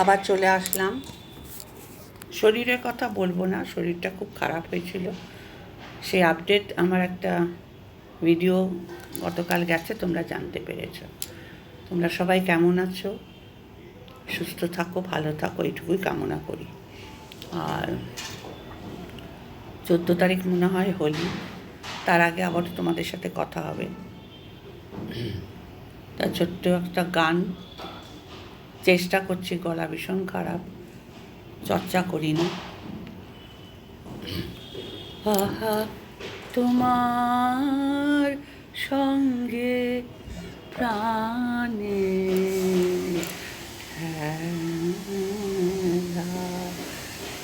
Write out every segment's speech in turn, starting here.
আবার চলে আসলাম। শরীরের কথা বলব না, শরীরটা খুব খারাপ হয়েছিল। সেই আপডেট আমার একটা ভিডিও গতকাল গেছে, তোমরা জানতে পেরেছ। তোমরা সবাই কেমন আছো? সুস্থ থাকো, ভালো থাকো, এইটুকুই কামনা করি। আর চোদ্দ তারিখ মনে হয় হোলি, তার আগে আবার তোমাদের সাথে কথা হবে। তা ছোট্ট একটা গান চেষ্টা করছি গলা ভীষণ খারাপ চর্চা করি না তোমার সঙ্গে প্রাণে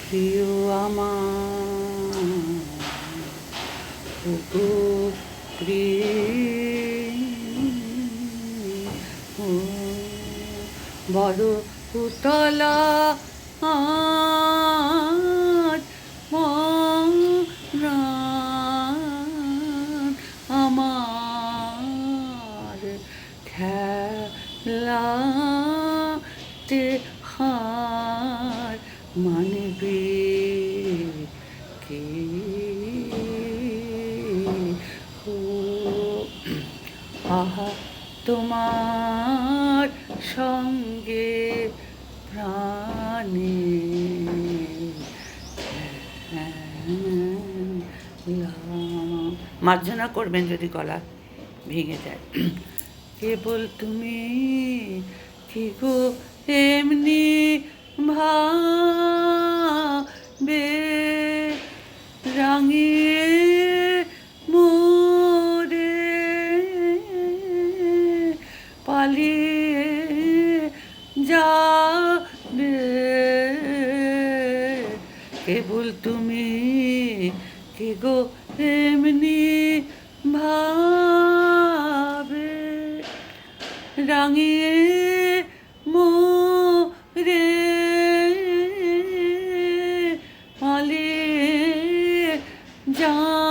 প্রিয় আমার প্রিয় বড় উতলা আমার খেলাতে হার মানবে কে? আহা তোমার সঙ্গে প্রাণে মার্জনা করবেন যদি গলা ভেঙে যায়। কেবল তুমি কি গো এমনি ভাবে গো এমনি ভাবে রাঙিয়ে মোরে পালিয়ে যাবে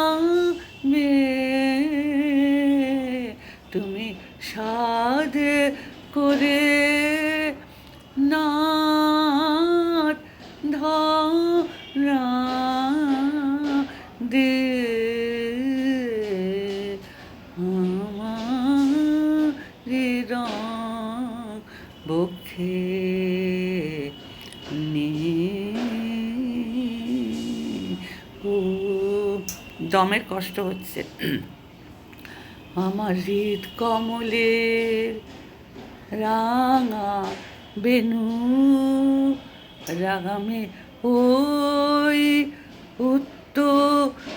দমের কষ্ট হচ্ছে। আমার হৃদ কমলের রাঙা বেনু রাগামে ওই উত্তরীয়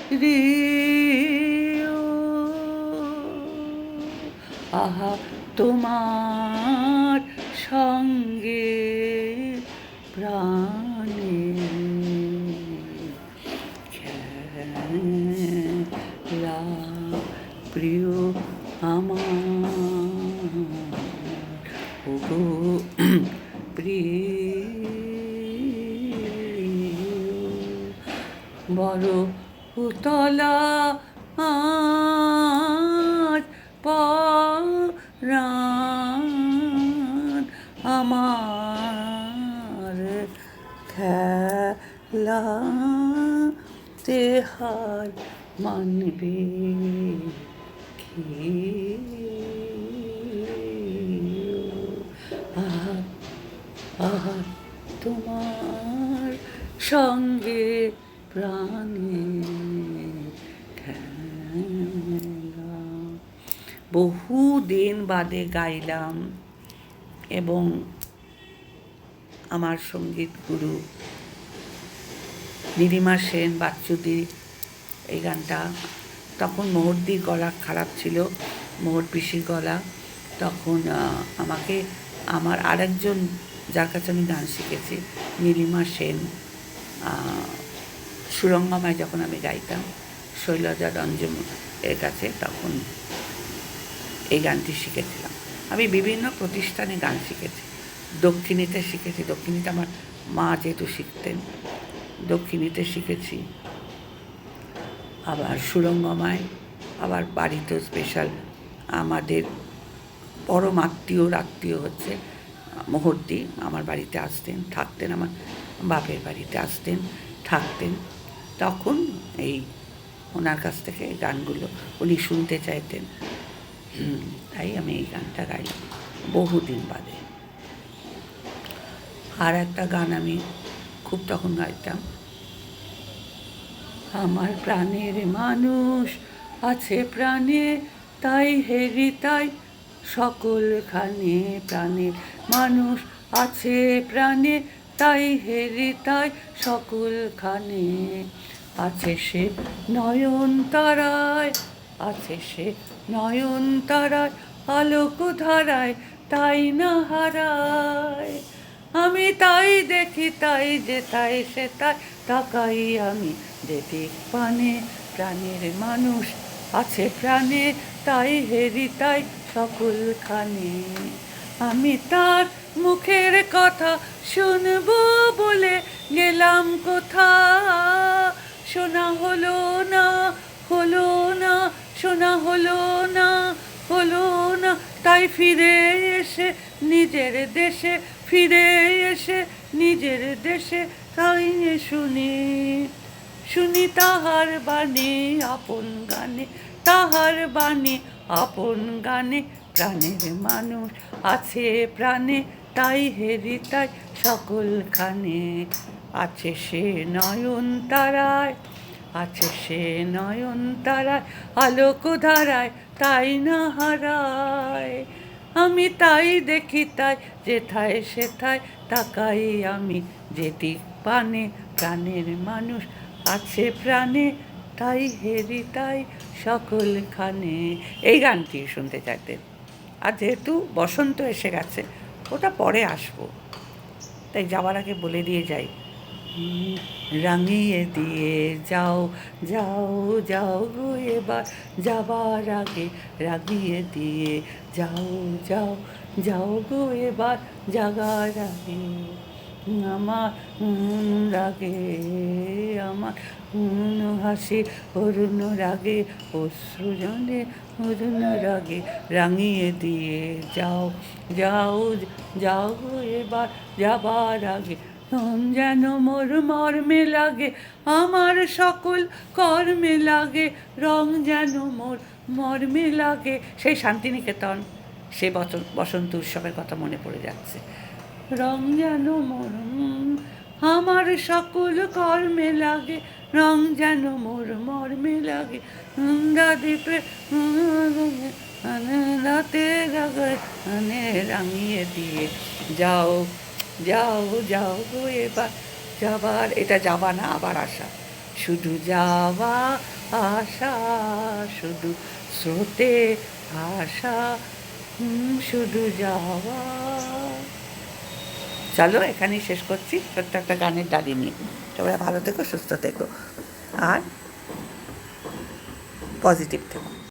আহা, তোমার সঙ্গে প্রাণে আমার ওগো প্রিয় বড় উতলা আজ পরাণ আমার খেলা তেহার মানবে। আহা তোমার সঙ্গে প্রাণে বহু দিন বাদে গাইলাম এবং আমার সংগীত গুরু নীলিমা সেন বাচ্চুদি, এই গানটা তখন মোহরদির গলা খারাপ ছিল মোহর পিসির গলা। তখন আমাকে, আমার আরেকজন যার কাছে আমি গান শিখেছি, নীলিমা সেন সুরঙ্গমায় যখন আমি গাইতাম, শৈলজা রঞ্জন এর কাছে তখন এই গানটি শিখেছিলাম। আমি বিভিন্ন প্রতিষ্ঠানে গান শিখেছি, দক্ষিণীতে শিখেছি, দক্ষিণীতে আমার মা যেহেতু শিখতেন, দক্ষিণীতে শিখেছি। আবার সুরঙ্গমায় আবার বাড়িতেও স্পেশাল আমাদের পরম আত্মীয় আত্মীয় হচ্ছে মুহূর্তে আমার বাড়িতে আসতেন, থাকতেন আমার বাপের বাড়িতে আসতেন, থাকতেন। তখন এই ওনার কাছ থেকে গানগুলো উনি শুনতে চাইতেন। তাই আমি এই গানটা গাইলাম বহুদিন বাদে। আর একটা গান আমি খুব তখন গাইতাম। আমার প্রাণের মানুষ আছে প্রাণে, তাই হেরি তাই, সকলখানে প্রাণের মানুষ আছে প্রাণে, তাই হেরি তাই সকলখানে। আছে সে নয়ন তারায়, আছে সে নয়ন তারায়, আলোক ধারায় তাই না হারায়। আমি তাই দেখি, তাই যে তাই সে তাই, তাকাই আমি দিক পানে প্রাণের মানুষ আছে প্রাণে, তাই হেরি তাই সকলখানে। আমি তার মুখের কথা শুনব বলে গেলাম কোথা শোনা হলো না হলো না শোনা হলো না হলো না। তাই ফিরে এসে নিজের দেশে, ফিরে এসে নিজের দেশে তাই শুনি। শুনি তাহার বাণী, আপন গানে, তাহার বাণী, আপন গানে প্রাণের মানুষ আছে প্রাণে, তাই হেরি তাই সকলখানে। আছে সে নয়ন তারায়, আছে সে নয়ন তারায়, আলোক ধারায় তাই না হারায়। আমি তাই দেখি তাই, যেথায় সেথায় তাকাই আমি, যেদিক পানে প্রাণের মানুষ আছে প্রাণে, তাই হেরি তাই সকলখানে। এই গানটি শুনতে চাইতেন। আর যেহেতু বসন্ত এসে গেছে, ওটা পরে আসব। তাই যাওয়ার আগে বলে দিয়ে যাই। রাঙিয়ে দিয়ে যাও যাও যাও গো এবার। যাবার আগে রাঙিয়ে দিয়ে যাও যাও যাও গো এবার। জাগার আগে আমার রাগে আমার উম, হাসি অরুণ রাগে অশ্রু জলে অরুণ রাগে রাঙিয়ে দিয়ে যাও যাও যাও এবার যাবার আগে। যেন মোর মর্মে লাগে আমার সকল কর্মে লাগে রং যেন মোর মর্মে লাগে। সেই শান্তিনিকেতন বসন্ত বসন্ত উৎসবের কথা মনে পড়ে যাচ্ছে। রং যেন মোর উম, আমার সকল কর্মে লাগে। রং যেন মোর মর্মে লাগে। দ্বীপে রাতে রাগে রাঙিয়ে দিয়ে। যাও যাও যাও গো এবার যাবার এটা যাবা না আবার আসা। শুধু যাওয়া আসা শুধু স্রোতে আসা শুধু যাওয়া। চলো, এখানেই শেষ করছি। ছোট্ট একটা গানের ডালি নিয়ে। তোমরা ভালো থেকো, সুস্থ থেকো। আর পজিটিভ থেকো।